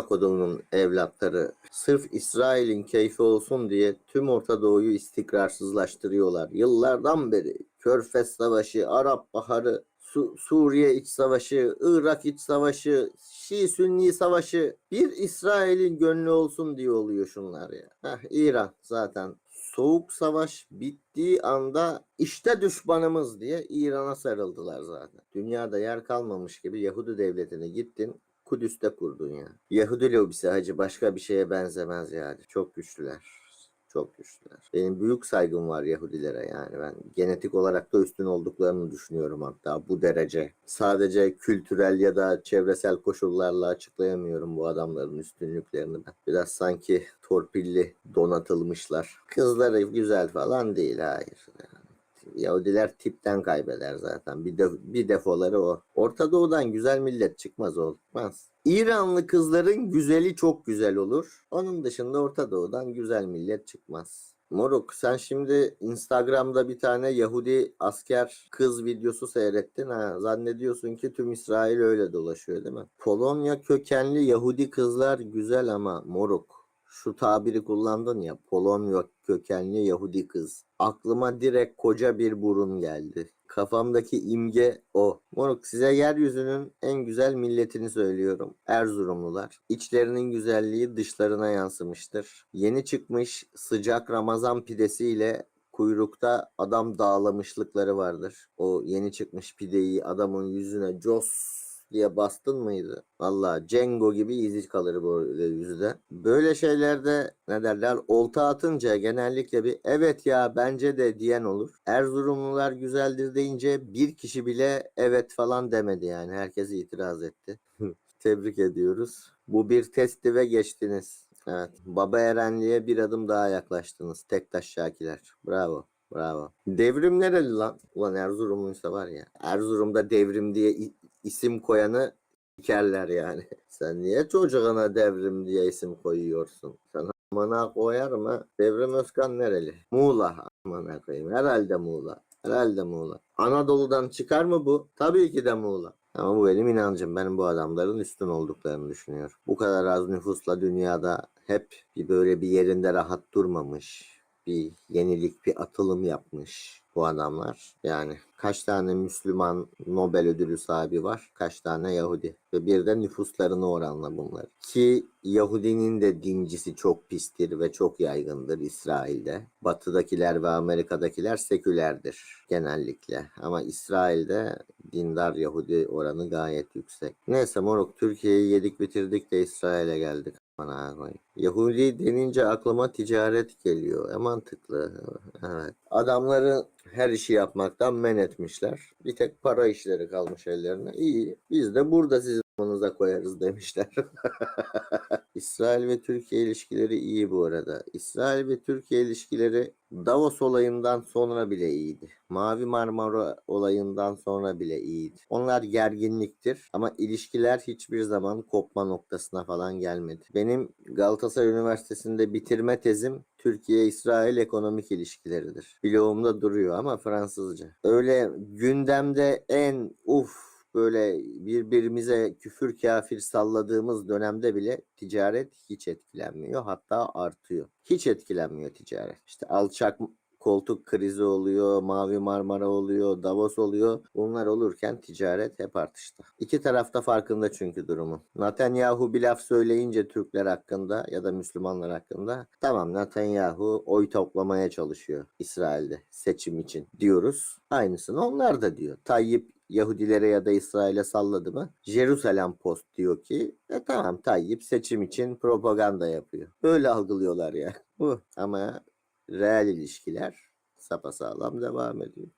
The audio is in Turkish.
kodumunun evlatları sırf İsrail'in keyfi olsun diye tüm Orta Doğu'yu istikrarsızlaştırıyorlar. Yıllardan beri Körfez Savaşı, Arap Baharı, Su- Suriye İç Savaşı, Irak İç Savaşı, Şii-Sünni Savaşı bir İsrail'in gönlü olsun diye oluyor şunlar ya. Heh, İran zaten Soğuk Savaş bittiği anda işte düşmanımız diye İran'a sarıldılar zaten. Dünyada yer kalmamış gibi Yahudi devletine gittin Kudüs'te kurdun ya. Yahudi lobisi hacı başka bir şeye benzemez yani. Çok güçlüler. Çok güçlüler. Benim büyük saygım var Yahudilere yani. Ben genetik olarak da üstün olduklarını düşünüyorum hatta bu derece. Sadece kültürel ya da çevresel koşullarla açıklayamıyorum bu adamların üstünlüklerini ben. Biraz sanki torpilli donatılmışlar. Kızları güzel falan değil hayır. Yani Yahudiler tipten kaybeder zaten. Bir, de, bir defoları o. Orta Doğu'dan güzel millet çıkmaz olmaz. İranlı kızların güzeli çok güzel olur. Onun dışında Orta Doğu'dan güzel millet çıkmaz. Moruk sen şimdi Instagram'da bir tane Yahudi asker kız videosu seyrettin ha. Zannediyorsun ki tüm İsrail öyle dolaşıyor değil mi? Polonya kökenli Yahudi kızlar güzel ama moruk şu tabiri kullandın ya Polonya kökenli Yahudi kız. Aklıma direkt koca bir burun geldi. Kafamdaki imge o. Moruk size yeryüzünün en güzel milletini söylüyorum. Erzurumlular. İçlerinin güzelliği dışlarına yansımıştır. Yeni çıkmış sıcak Ramazan pidesiyle kuyrukta adam dağlamışlıkları vardır. O yeni çıkmış pideyi adamın yüzüne cos diye bastın mıydı? Valla Cengo gibi izi kalır böyle yüzde. Böyle şeylerde ne derler olta atınca genellikle bir evet ya bence de diyen olur. Erzurumlular güzeldir deyince bir kişi bile evet falan demedi yani. Herkes itiraz etti. Tebrik ediyoruz. Bu bir testti ve geçtiniz. Evet. Baba Erenli'ye bir adım daha yaklaştınız. Tektaş Şakiler. Bravo. Bravo. Devrim nereli lan? Ulan Erzurumluysa var ya. Erzurum'da devrim diye isim koyanı dikerler yani. Sen niye çocuğuna devrim diye isim koyuyorsun? Sen amına koyar mı? Devrim Özkan nereli? Muğla amına koyayım. Herhalde Muğla. Herhalde Muğla. Anadolu'dan çıkar mı bu? Tabii ki de Muğla. Ama bu benim inancım. Benim bu adamların üstün olduklarını düşünüyorum. Bu kadar az nüfusla dünyada hep bir böyle bir yerinde rahat durmamış. Bir yenilik, bir atılım yapmış bu adamlar. Yani kaç tane Müslüman Nobel ödülü sahibi var? Kaç tane Yahudi? Ve bir de nüfuslarını oranla bunlar. Ki Yahudinin de dincisi çok pistir ve çok yaygındır İsrail'de. Batıdakiler ve Amerika'dakiler sekülerdir genellikle. Ama İsrail'de dindar Yahudi oranı gayet yüksek. Neyse moruk Türkiye'yi yedik bitirdik de İsrail'e geldik. Yahudi denince aklıma ticaret geliyor. E mantıklı. Evet. Adamları her işi yapmaktan men etmişler. Bir tek para işleri kalmış ellerine. İyi. Biz de burada sizi koyarız demişler. İsrail ve Türkiye ilişkileri iyi bu arada. İsrail ve Türkiye ilişkileri Davos olayından sonra bile iyiydi. Mavi Marmara olayından sonra bile iyiydi. Onlar gerginliktir ama ilişkiler hiçbir zaman kopma noktasına falan gelmedi. Benim Galatasaray Üniversitesi'nde bitirme tezim Türkiye-İsrail ekonomik ilişkileridir. Bloğumda duruyor ama Fransızca. Öyle gündemde en uf böyle birbirimize küfür kafir salladığımız dönemde bile ticaret hiç etkilenmiyor. Hatta artıyor. Hiç etkilenmiyor ticaret. İşte alçak koltuk krizi oluyor, Mavi Marmara oluyor, Davos oluyor. Bunlar olurken ticaret hep artışta. İki tarafta farkında çünkü durumun. Netanyahu bir laf söyleyince Türkler hakkında ya da Müslümanlar hakkında tamam Netanyahu oy toplamaya çalışıyor İsrail'de seçim için diyoruz. Aynısını onlar da diyor. Tayyip Yahudilere ya da İsrail'e salladı mı? Jerusalem Post diyor ki e tamam Tayyip seçim için propaganda yapıyor. Böyle algılıyorlar ya. Bu ama reel ilişkiler sapasağlam devam ediyor.